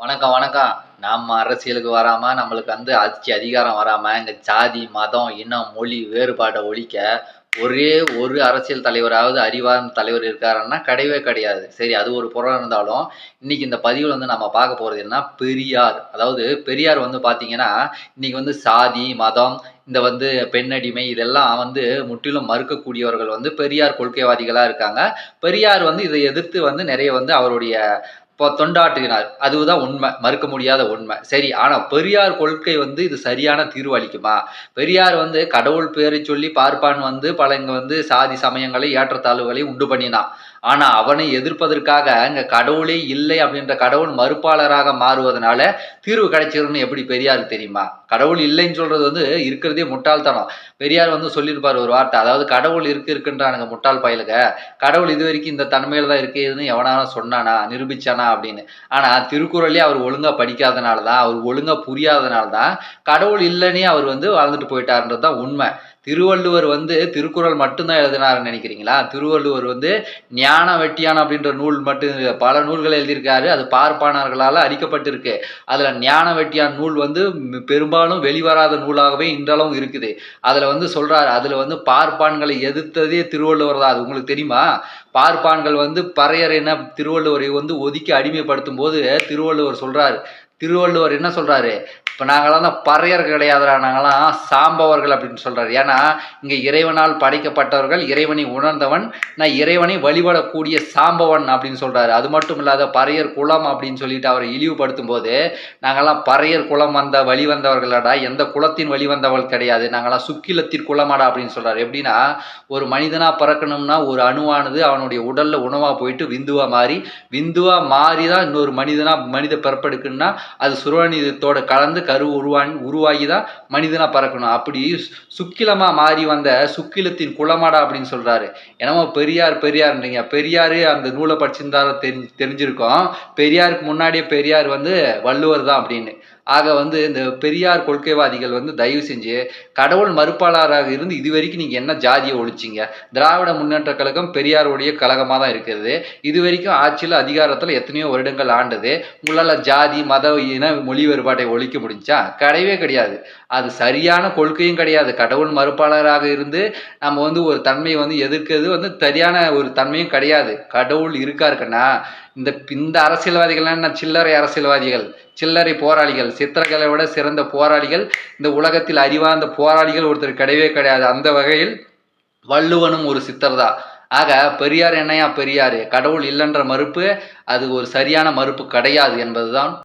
வணக்கம் வணக்கம். நம்ம அரசியலுக்கு வராம நம்மளுக்கு வந்து ஆட்சி அதிகாரம் வராம இந்த ஜாதி மதம் இனம் மொழி வேறுபாட்டை ஒழிக்க ஒரே ஒரு அரசியல் தலைவராவது அறிவார்ந்த தலைவர் இருக்காருன்னா கிடையவே கிடையாது. சரி அது ஒரு புறம் இருந்தாலும் இன்னைக்கு இந்த பதிவில் வந்து நம்ம பார்க்க போறது என்ன பெரியார். அதாவது பெரியார் வந்து பார்த்தீங்கன்னா இன்னைக்கு வந்து சாதி மதம் இந்த வந்து பெண்ணடிமை இதெல்லாம் வந்து முற்றிலும் மறுக்கக்கூடியவர்கள் வந்து பெரியார் கொள்கைவாதிகளாக இருக்காங்க. பெரியார் வந்து இதை எதிர்த்து வந்து நிறைய வந்து அவருடைய இப்போ தொண்டாற்றுகிறார். அதுதான் உண்மை. மறுக்க முடியாத உண்மை. சரி ஆனால் பெரியார் கொள்கை வந்து இது சரியான தீர்வு அளிக்குமா? பெரியார் வந்து கடவுள் பேரை சொல்லி பார்ப்பான் வந்து பல இங்கே வந்து சாதி சமயங்களை ஏற்றத்தாழ்வுகளை உண்டு பண்ணினான். ஆனால் அவனை எதிர்ப்பதற்காக இங்கே கடவுளே இல்லை அப்படின்ற கடவுள் மறுப்பாளராக மாறுவதனால தீர்வு கிடைச்சிருன்னு எப்படி பெரியாருக்கு தெரியுமா? கடவுள் இல்லைன்னு சொல்றது வந்து இருக்கிறதே முட்டாள்தனம். பெரியார் வந்து சொல்லியிருப்பார் ஒரு வார்த்தை அதாவது கடவுள் இருக்கு இருக்குன்றானுங்க முட்டாள் பயலுக. கடவுள் இது வரைக்கும் இந்த தன்மையில தான் இருக்குதுன்னு எவனாலும் சொன்னானா நிரூபிச்சானா அப்படின்னு. ஆனா திருக்குறளே அவர் ஒழுங்கா படிக்காதனால தான் அவர் ஒழுங்கா புரியாதனால தான் கடவுள் இல்லைன்னே அவர் வந்து வாழ்ந்துட்டு போயிட்டாருன்றது தான் உண்மை. திருவள்ளுவர் வந்து திருக்குறள் மட்டும்தான் எழுதினாருன்னு நினைக்கிறீங்களா? திருவள்ளுவர் வந்து ஞான வெட்டியான் அப்படின்ற நூல் மட்டும் பல நூல்கள் எழுதியிருக்காரு. அது பார்ப்பானர்களால் அடிக்கப்பட்டிருக்கு. அதில் ஞான வெட்டியான் நூல் வந்து பெரும்பாலும் வெளிவராத நூலாகவே இன்றளவும் இருக்குது. அதில் வந்து சொல்கிறாரு அதில் வந்து பார்ப்பான்களை எதிர்த்ததே திருவள்ளுவர் தான். அது உங்களுக்கு தெரியுமா? பார்ப்பான்கள் வந்து பறையறைன திருவள்ளுவரை வந்து ஒதுக்கி அடிமைப்படுத்தும் போது திருவள்ளுவர் சொல்கிறாரு திருவள்ளுவர் என்ன சொல்கிறாரு இப்போ நாங்களாம் தான் பறையர் கிடையாதுடா நாங்களாம் சாம்பவர்கள் அப்படின்னு சொல்கிறார் ஏன்னா இங்கே இறைவனால் படைக்கப்பட்டவர்கள் இறைவனை உணர்ந்தவன் நான் இறைவனை வழிபடக்கூடிய சாம்பவன் அப்படின்னு சொல்கிறாரு அது மட்டும் இல்லாத பறையர் குலம் அப்படின்னு சொல்லிட்டு அவரை இழிவுபடுத்தும் போது நாங்களாம் பறையர் குலம் வந்த வழி வந்தவர்களடா எந்த குலத்தின் வழி வந்தவள் கிடையாது. நாங்களாம் சுக்கிலத்தின் குலமாடா அப்படின்னு சொல்கிறார் எப்படின்னா ஒரு மனிதனாக பிறக்கணும்னா ஒரு அணுவானது அவனுடைய உடலில் உணவாக போயிட்டு விந்துவாக மாறி விந்துவாக மாறி தான் இன்னொரு மனிதனாக மனித பிறப்பெடுக்குன்னா அது சுரவணிதத்தோட கலந்து கரு உருவான் உருவாகி தான் மனிதனாக பறக்கணும். அப்படி சுக்கிலமாக மாறி வந்த சுக்கிலத்தின் குளமாடா அப்படின்னு சொல்கிறாரு என்னமோ பெரியார் பெரியார்ன்றீங்க. பெரியார் அந்த நூலை படிச்சிருந்தாலும் தெரிஞ்சு தெரிஞ்சிருக்கோம். பெரியாருக்கு முன்னாடியே பெரியார் வந்து வள்ளுவர் தான் அப்படின்னு. ஆக வந்து இந்த பெரியார் கொள்கைவாதிகள் வந்து தயவு செஞ்சு கடவுள் மறுப்பாளராக இருந்து இது வரைக்கும் நீங்கள் என்ன ஜாதியை ஒழிச்சிங்க? திராவிட முன்னேற்ற கழகம் பெரியாருடைய கழகமாக தான் இருக்கிறது. இது வரைக்கும் ஆட்சியில் அதிகாரத்தில் எத்தனையோ வருடங்கள் ஆண்டது. உங்களால் ஜாதி மத இன மொழி வேறுபாட்டை ஒழிக்க முடிஞ்சா? கிடையவே கிடையாது. அது சரியான கொள்கையும் கிடையாது. கடவுள் மறுப்பாளராக இருந்து நம்ம வந்து ஒரு தன்மையை வந்து எதிர்க்கிறது வந்து சரியான ஒரு தன்மையும் கிடையாது. கடவுள் இருக்காருக்குன்னா இந்த இந்த அரசியல்வாதிகள்லாம் என்ன? சில்லறை அரசியல்வாதிகள் சில்லறை போராளிகள் சித்திரங்களை விட சிறந்த போராளிகள். இந்த உலகத்தில் அறிவார்ந்த போராளிகள் ஒருத்தர் கிடையவே கிடையாது. அந்த வகையில் வள்ளுவனும் ஒரு சித்தர் தான். ஆக பெரியார் என்னையா? பெரியார். கடவுள் இல்லைன்ற மறுப்பு அது ஒரு சரியான மறுப்பு கிடையாது என்பதுதான்